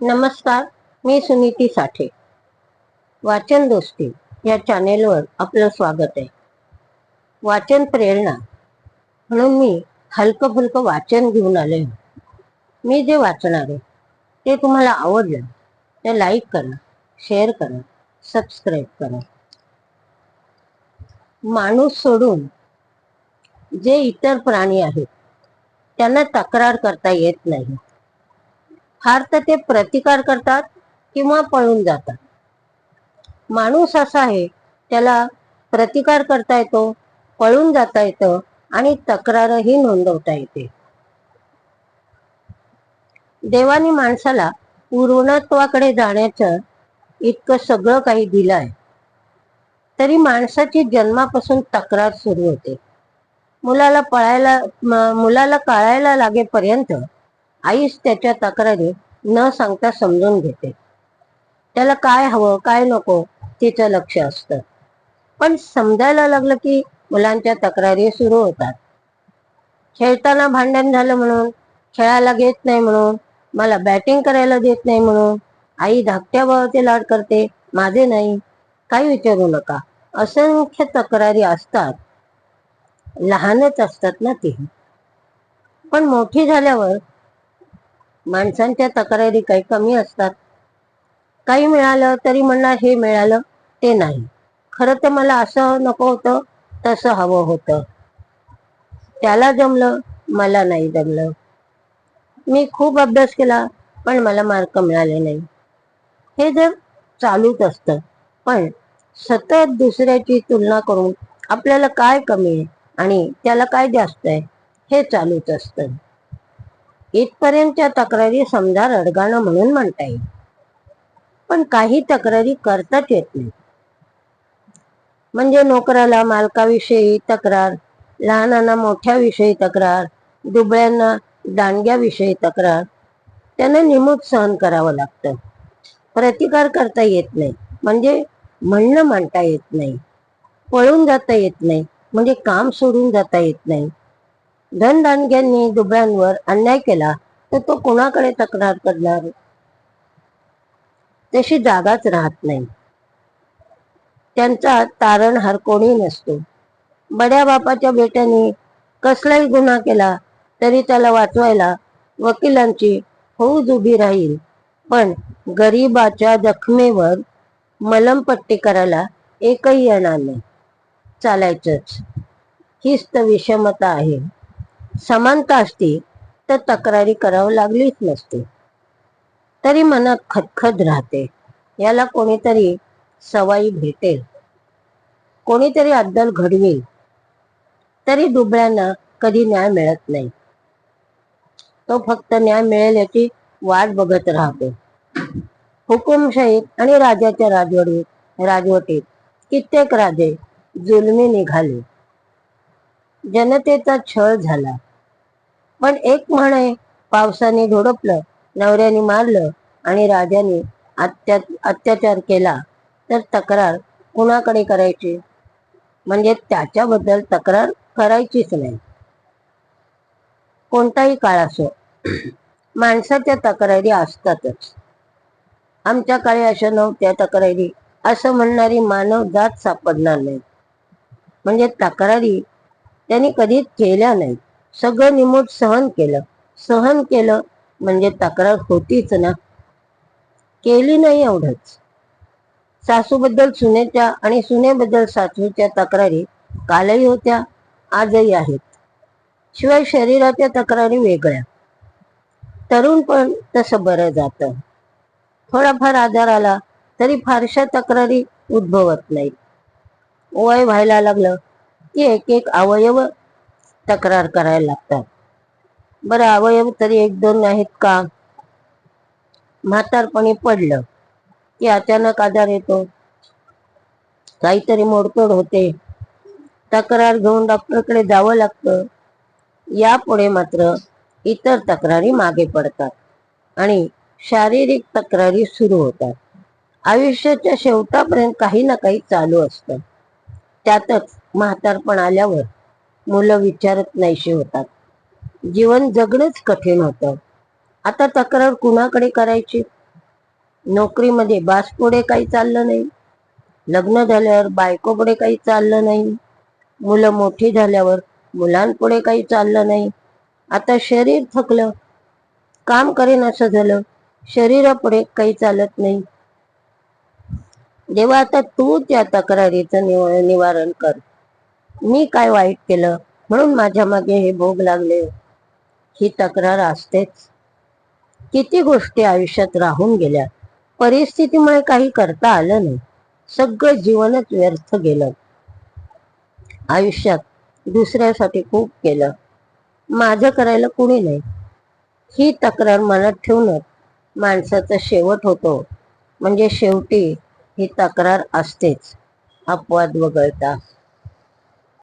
नमस्कार मी सुनीती साठे. वाचन दोस्ती या चॅनेलवर आपलं स्वागत आहे. वाचन प्रेरणा म्हणून मी हलकं फुलकं वाचन घेऊन आले मी जे वाचणार आहे ते तुम्हाला आवडलं ते लाईक करा शेअर करा सबस्क्राईब करा. माणूस सोडून जे इतर प्राणी आहेत त्यांना तक्रार करता येत नाही. फार तर ते प्रतिकार करतात किंवा पळून जातात. माणूस असा आहे त्याला प्रतिकार करता येतो पळून जाता येतं आणि तक्रारही नोंदवता येते. देवाने माणसाला पूर्णत्वाकडे जाण्याचं इतकं सगळं काही दिलं आहे. तरी माणसाची जन्मापासून तक्रार सुरू होते. मुलाला पळायला मुलाला कळायला लागेपर्यंत आईच त्याच्या तक्रारी न सांगता समजून घेते. त्याला काय हवं काय नको तिचं लक्ष असतं. पण समजायला लागलं की मुलांच्या तक्रारी सुरू होतात. खेळताना भांडण झालं म्हणून खेळायला घेत नाही म्हणून मला बॅटिंग करायला देत नाही म्हणून आई धाकट्या भावाचे लाड करते माझे नाही काही विचारू नका. असंख्य तक्रारी असतात. लहानच असतात ना ती. पण मोठी झाल्यावर माणसांच्या तक्रारी काही कमी असतात. काही मिळालं तरी म्हणणार हे मिळालं ते नाही. खरं तर मला असं नको होतं तसं हवं होतं. त्याला जमलं मला नाही जमलं. मी खूप अभ्यास केला पण मला मार्क मिळाले नाही. हे जर चालूच असतं पण सतत दुसऱ्याची तुलना करून आपल्याला काय कमी आहे आणि त्याला काय जास्त आहे हे चालूच असतं. इथपर्यंतच्या तक्रारी समजा रडगाणं म्हणून म्हणता येईल. पण काही तक्रारी करताच येत नाही म्हणजे नोकराला मालकाविषयी तक्रार लहानांना मोठ्याविषयी तक्रार दुबळ्यांना दांडग्याविषयी तक्रार त्यांना निमूट सहन करावं लागतं. प्रतिकार करता येत नाही. म्हणजे म्हणणं मांडता येत नाही. पळून जाता येत नाही. म्हणजे काम सोडून जाता येत नाही. धनदानग्यांनी दुबळ्यांवर अन्याय केला तर तो कोणाकडे तक्रार करणार? तशी जागाच राहत नाही. त्यांचा तारणहार कोणी नसतो. बड्या बापाच्या बेट्याने कसलाही गुन्हा केला तरी त्याला वाचवायला वकिलांची फौज उभी राहील. पण गरीबाच्या जखमेवर मलमपट्टी करायला एकही येणार नाही. चालायचंच. हीच तर विषमता आहे. समानता असती तर तक्रारी करावं लागलीच नसती. तरी मनात खदखद राहते. याला कोणीतरी सवाई भेटेल. कोणीतरी अद्दल घडवेल. तरी दुबळ्यांना कधी न्याय मिळत नाही. तो फक्त न्याय मिळेल याची वाट बघत राहतो. हुकुमशाहीत आणि राजाच्या राजवटीत राजवटीत कित्येक राजे जुलमी निघाले. जनतेचा छळ झाला. पण एक म्हण आहे पावसाने धोडपलं नवऱ्याने मारलं आणि राजाने अत्या अत्याचार केला तर तक्रार कुणाकडे करायची? म्हणजे त्याच्याबद्दल तक्रार करायचीच नाही. कोणताही काळ असो माणसाच्या तक्रारी असतातच. आमच्या काळी अशा नव्हत्या तक्रारी. असं म्हणणारी मानव जात सापडणार नाही. म्हणजे तक्रारी त्यांनी कधीच केल्या नाहीत. सगळं निमूट सहन केलं. सहन केलं म्हणजे तक्रार होतीच ना? केली नाही एवढंच. सासूबद्दल सुनेच्या आणि सुनेबद्दल सासूच्या तक्रारी कालही होत्या आजही आहेत. शिवाय शरीराच्या तक्रारी वेगळ्या. तरुण पण तसं बरं जातं. थोडाफार आजार आला तरी फारशा तक्रारी उद्भवत नाहीत. वय व्हायला लागलं की एक एक अवयव तक्रार करायला लागतात. बरं अवयव तरी एक दोन आहेत का? म्हातारपणी पडलं की अचानक आजार येतो. काहीतरी मोडतोड होते. तक्रार घेऊन डॉक्टरकडे जावं लागतं. यापुढे मात्र इतर तक्रारी मागे पडतात आणि शारीरिक तक्रारी सुरू होतात. आयुष्याच्या शेवटापर्यंत काही ना काही चालू असतं. त्यातच म्हातारपण आल्यावर मुलं विचारत नाहीशी होतात. जीवन जगणंच कठीण होतं. आता तक्रार कुणाकडे करायची? नोकरीमध्ये बास पुढे काही चाललं नाही. लग्न झाल्यावर बायको पुढे काही चाललं नाही. मुलं मोठी झाल्यावर मुलांपुढे काही चाललं नाही. आता शरीर थकलं. काम करेन असं झालं. शरीरापुढे काही चालत नाही. देवा आता तू त्या तक्रारीचं निव- निवारण कर. मी काय वाईट केलं? म्हणून माझ्या मागे हे भोग लागले. ही तक्रार असतेच. किती गोष्टी आयुष्यात राहून गेल्या. परिस्थितीमुळे काही करता आलं नाही. सगळं जीवनच व्यर्थ गेलं. आयुष्यात दुसऱ्यासाठी खूप केलं. माझं करायला कुणी नाही. ही तक्रार मनात ठेवूनच माणसाचा शेवट होतो. म्हणजे शेवटी ही तक्रार असतेच. अपवाद वगळता.